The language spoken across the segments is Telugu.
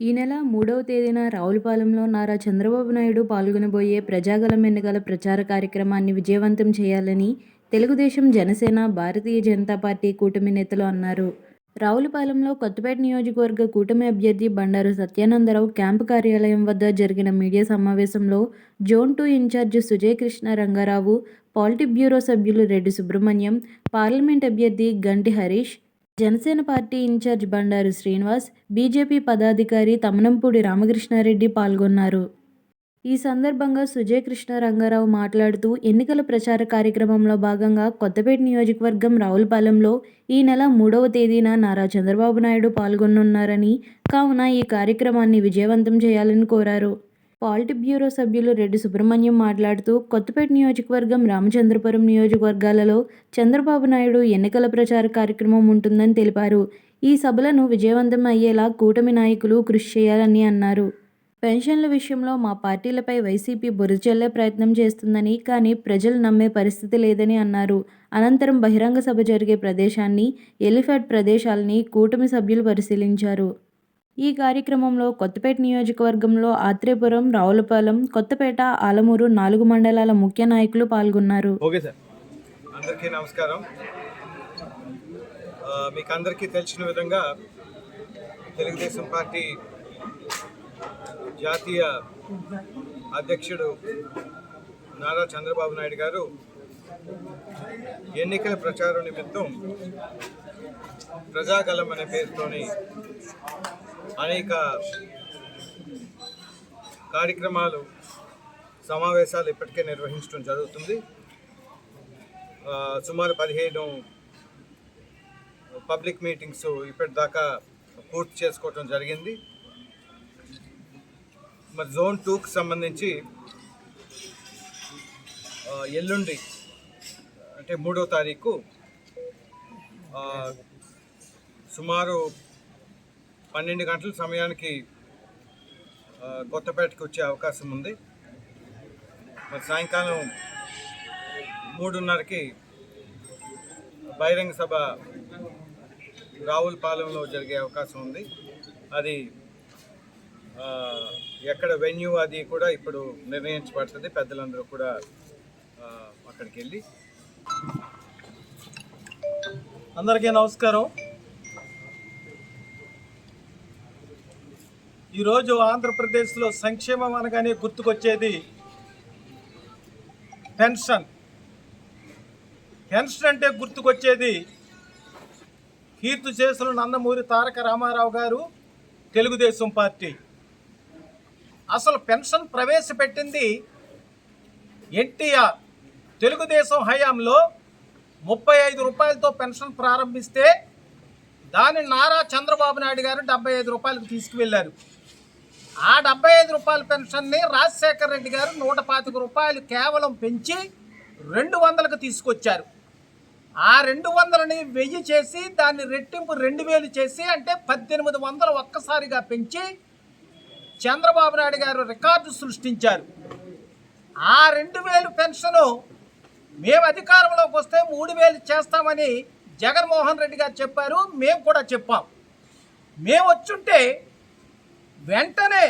ఈ నెల మూడవ తేదీన రావులపాలెంలో నారా చంద్రబాబు నాయుడు పాల్గొనబోయే ప్రజాగలం ఎన్నికల ప్రచార కార్యక్రమాన్ని విజయవంతం చేయాలని తెలుగుదేశం జనసేన భారతీయ జనతా పార్టీ కూటమి నేతలు అన్నారు. రావులపాలెంలో కొత్తపేట నియోజకవర్గ కూటమి అభ్యర్థి బండారు సత్యానందరావు క్యాంపు కార్యాలయం వద్ద జరిగిన మీడియా సమావేశంలో zone two incharge Sujay Krishna Rangarao politburo సభ్యులు రెడ్డి సుబ్రహ్మణ్యం పార్లమెంట్ అభ్యర్థి Ganti Harish Janasena party incharge Bandaru Srinivas BJP పదాధికారి Tamanampudi Ramakrishna Reddy పాల్గొన్నారు. ఈ సందర్భంగా సుజయ్ కృష్ణ రంగారావు మాట్లాడుతూ ఎన్నికల ప్రచార కార్యక్రమంలో భాగంగా కొత్తపేట నియోజకవర్గం రావులపాలెంలో ఈ నెల మూడవ తేదీన నారా చంద్రబాబు నాయుడు పాల్గొనున్నారని కావున ఈ కార్యక్రమాన్ని విజయవంతం చేయాలని కోరారు. పాలిటి బ్యూరో సభ్యులు రెడ్డి సుబ్రహ్మణ్యం మాట్లాడుతూ కొత్తపేట నియోజకవర్గం రామచంద్రపురం నియోజకవర్గాలలో చంద్రబాబు నాయుడు ఎన్నికల ప్రచార కార్యక్రమం ఉంటుందని తెలిపారు. ఈ సభలను విజయవంతం అయ్యేలా కూటమి నాయకులు కృషి చేయాలని అన్నారు. పెన్షన్ల విషయంలో మా పార్టీలపై వైసీపీ బురజల్లే ప్రయత్నం చేస్తుందని కానీ ప్రజలు నమ్మే పరిస్థితి లేదని అన్నారు. అనంతరం బహిరంగ సభ జరిగే ప్రదేశాన్ని ఎలిఫెట్ ప్రదేశాలని కూటమి సభ్యులు పరిశీలించారు. ఈ కార్యక్రమంలో కొత్తపేట నియోజకవర్గంలో ఆత్రేపురం రావులపాలెం కొత్తపేట ఆలమూరు నాలుగు మండలాల ముఖ్య నాయకులు పాల్గొన్నారు. Okay sir. అందరికీ నమస్కారం. మీకు అందరికీ తెలిసిన విధంగా తెలుగుదేశం పార్టీ జాతీయ అధ్యక్షుడు నారా చంద్రబాబు నాయుడు గారు ఎన్నికల ప్రచారం నిమిత్తం ప్రజాగలం అనే పేరుతోని అనేక కార్యక్రమాలు సమావేశాలు ఇప్పటికే నిర్వహించడం జరుగుతుంది. సుమారు పదిహేను పబ్లిక్ మీటింగ్స్ ఇప్పటిదాకా పూర్తి చేసుకోవటం జరిగింది. మరి జోన్ టూకి సంబంధించి ఎల్లుండి అంటే మూడో తారీఖు సుమారు పన్నెండు గంటల సమయానికి కొత్తపేటకు కొత్తపేటకి వచ్చే అవకాశం ఉంది. మరి సాయంకాలం మూడున్నరకి బహిరంగ సభ రావులపాలెంలో జరిగే అవకాశం ఉంది. అది ఎక్కడ వెన్యూ అది కూడా ఇప్పుడు నిర్ణయించబడుతుంది. పెద్దలందరూ కూడా అక్కడికి వెళ్ళి అందరికీ నమస్కారం. ఈరోజు ఆంధ్రప్రదేశ్లో సంక్షేమం అనగానే గుర్తుకొచ్చేది పెన్షన్. పెన్షన్ అంటే గుర్తుకొచ్చేది కీర్తి చేసులు నందమూరి తారక రామారావు గారు తెలుగుదేశం పార్టీ. అసలు పెన్షన్ ప్రవేశపెట్టింది ఎన్టీఆర్. తెలుగుదేశం హయాంలో ముప్పై ఐదు రూపాయలతో పెన్షన్ ప్రారంభిస్తే దాన్ని నారా చంద్రబాబు నాయుడు గారు డెబ్బై ఐదు రూపాయలకు తీసుకువెళ్ళారు. ఆ డెబ్బై ఐదు రూపాయల పెన్షన్ని రాజశేఖర రెడ్డి గారు నూట పాతిక రూపాయలు కేవలం పెంచి రెండు వందలకు తీసుకొచ్చారు. ఆ రెండు వందలని వెయ్యి చేసి దాన్ని రెట్టింపు రెండు వేలు చేసి అంటే పద్దెనిమిది వందలు ఒక్కసారిగా పెంచి చంద్రబాబు నాయుడు గారు రికార్డు సృష్టించారు. ఆ రెండు వేలు పెన్షను మేము అధికారంలోకి వస్తే మూడు వేలు చేస్తామని జగన్మోహన్ రెడ్డి గారు చెప్పారు. మేము కూడా చెప్పాం. మేము వచ్చుంటే వెంటనే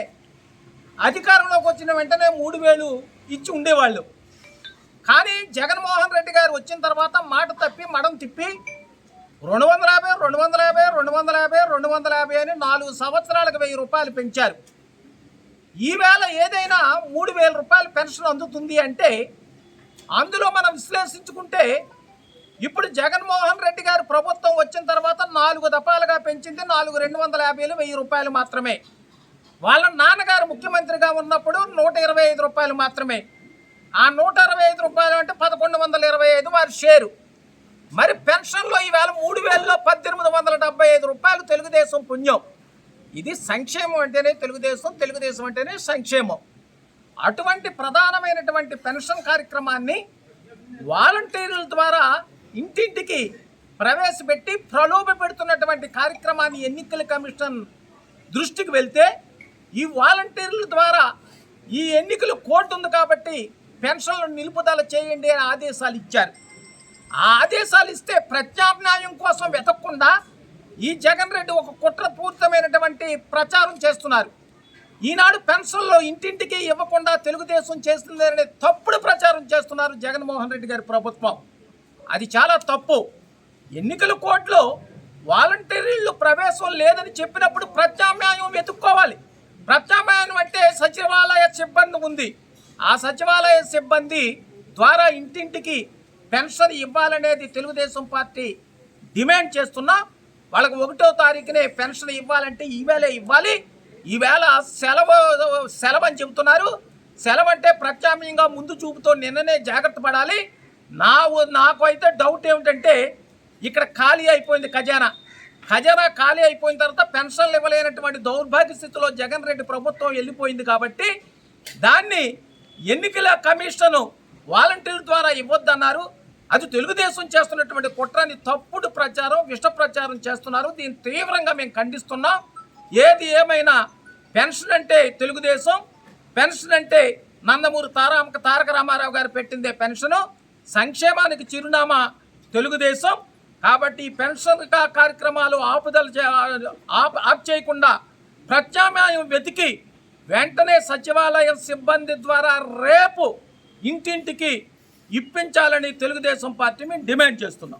అధికారంలోకి వచ్చిన వెంటనే మూడు వేలు ఇచ్చి ఉండేవాళ్ళు. కానీ జగన్మోహన్ రెడ్డి గారు వచ్చిన తర్వాత మాట తప్పి మడం తిప్పి రెండు వందల యాభై రెండు వందల యాభై రెండు వందల యాభై రెండు వందల యాభై అని నాలుగు సంవత్సరాలకు వెయ్యి రూపాయలు పెంచారు. ఈవేళ ఏదైనా మూడు వేల రూపాయలు పెన్షన్ అందుతుంది అంటే అందులో మనం విశ్లేషించుకుంటే ఇప్పుడు జగన్మోహన్ రెడ్డి గారు ప్రభుత్వం వచ్చిన తర్వాత నాలుగు దఫాలుగా పెంచింది నాలుగు రెండు వందల యాభైలు వెయ్యి రూపాయలు మాత్రమే. వాళ్ళ నాన్నగారు ముఖ్యమంత్రిగా ఉన్నప్పుడు నూట ఇరవై ఐదు రూపాయలు మాత్రమే. ఆ నూట ఇరవై ఐదు రూపాయలు అంటే పదకొండు వందల ఇరవై ఐదు వారి షేరు. మరి పెన్షన్లో ఈవేళ మూడు వేలలో పద్దెనిమిది వందల డెబ్బై ఐదు రూపాయలు తెలుగుదేశం పుణ్యం. ఇది సంక్షేమం అంటేనే తెలుగుదేశం తెలుగుదేశం అంటేనే సంక్షేమం. అటువంటి ప్రధానమైనటువంటి పెన్షన్ కార్యక్రమాన్ని వాలంటీర్ల ద్వారా ఇంటింటికి ప్రవేశపెట్టి ప్రలోభ పెడుతున్నటువంటి కార్యక్రమాన్ని ఎన్నికల కమిషన్ దృష్టికి వెళ్తే ఈ వాలంటీర్ల ద్వారా ఈ ఎన్నికలు కోర్టు ఉంది కాబట్టి పెన్షన్లు నిలుపుదల చేయండి అని ఆదేశాలు ఇచ్చారు. ఆ ఆదేశాలు ఇస్తే ప్రత్యామ్నాయం కోసం వెతకకుండా ఈ జగన్ రెడ్డి ఒక కుట్రపూరితమైనటువంటి ప్రచారం చేస్తున్నారు. ఈనాడు పెన్షన్లో ఇంటింటికి ఇవ్వకుండా తెలుగుదేశం చేస్తుందనే తప్పుడు ప్రచారం చేస్తున్నారు జగన్మోహన్ రెడ్డి గారి ప్రభుత్వం. అది చాలా తప్పు. ఎన్నికల కోడ్లో వాలంటీర్లు ప్రవేశం లేదని చెప్పినప్పుడు ప్రత్యామ్నాయం వెతుక్కోవాలి. ప్రత్యామ్నాయం అంటే సచివాలయ సిబ్బంది ఉంది. ఆ సచివాలయ సిబ్బంది ద్వారా ఇంటింటికి పెన్షన్ ఇవ్వాలనేది తెలుగుదేశం పార్టీ డిమాండ్ చేస్తున్నా వాళ్ళకు ఒకటో తారీఖునే పెన్షన్ ఇవ్వాలంటే ఈవేళ ఇవ్వాలి. ఈవేళ సెలవు సెలవు అని చెబుతున్నారు. సెలవు అంటే ప్రత్యామ్నాయంగా ముందు చూపుతో నిన్ననే జాగ్రత్త పడాలి. నా నాకు అయితే డౌట్ ఏమిటంటే ఇక్కడ ఖాళీ అయిపోయింది ఖజానా. ఖజానా ఖాళీ అయిపోయిన తర్వాత పెన్షన్లు ఇవ్వలేనటువంటి దౌర్భాగ్య స్థితిలో జగన్ రెడ్డి ప్రభుత్వం వెళ్ళిపోయింది కాబట్టి దాన్ని ఎన్నికల కమిషను వాలంటీర్ ద్వారా ఇవ్వద్దన్నారు. అది తెలుగుదేశం చేస్తున్నటువంటి కుట్రాన్ని తప్పుడు ప్రచారం విష ప్రచారం చేస్తున్నారు. దీన్ని తీవ్రంగా మేము ఖండిస్తున్నాం. ఏది ఏమైనా పెన్షన్ అంటే తెలుగుదేశం పెన్షన్ అంటే నందమూరి తారామక తారక రామారావు గారు పెట్టిందే పెన్షను. సంక్షేమానికి చిరునామా తెలుగుదేశం. కాబట్టి ఈ పెన్షన్ కార్యక్రమాలు ఆపుదల చే- ఆప్ చేయకుండా ప్రత్యామ్నాయం వెతికి వెంటనే సచివాలయం సిబ్బంది ద్వారా రేపు ఇంటింటికి ఇప్పించాలని తెలుగుదేశం పార్టీ మేము డిమాండ్ చేస్తున్నాం.